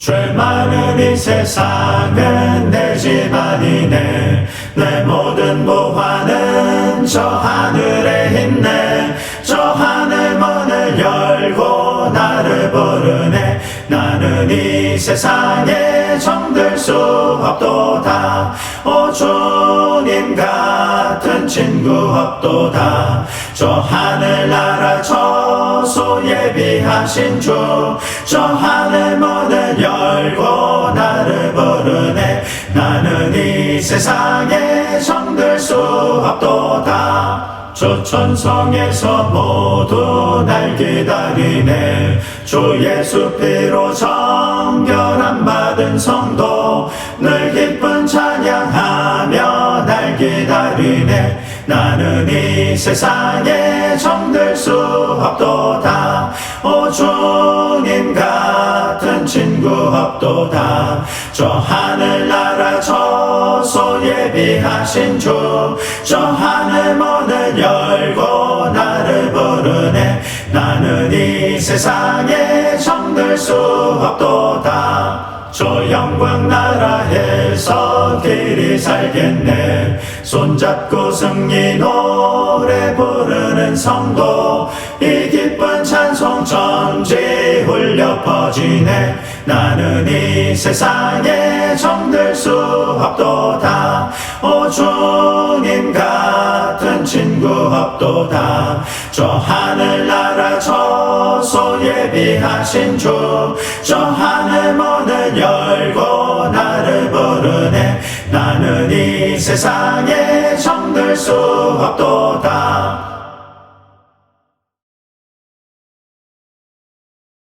죄 많은 이 세상은 내 집안이네. 내 모든 보화는 저 하늘에 있네. 저 하늘 문을 열고 나를 부르네. 나는 이 세상에 정들 수 없도다. 오 주님 같은 친구 없도다. 저 하늘나라 저소 예비하신 주 저 하늘 문을 열고 나를 부르네. 나는 이 세상에 정들 수 없도다. 저 천성에서 모두 날 기다리네. 주 예수 피로 정결함 받은 성도 늘 기쁜 찬양하며 날 기다리네. 나는 이 세상에 정들 수 없도다 오 주님 같은 친구 없도다. 저 하늘나라 저소 예비하신 주. 저 하늘 문을 열고 나를 부르네. 나는 이 세상에 정들 수 없도다 저 영광 나라에서 길이 살겠네. 손잡고 승리 노래 부르는 성도 이 기쁜 찬송 전지 울려 퍼지네. 나는 이 세상에 정들 수 없도다. 오 주님 같은 친구 없도다. 저 하늘나라 저소 예비하신 주. 저 하늘 문을 열고 나를 부르네. 나는 이 세상에 정들 수 없도다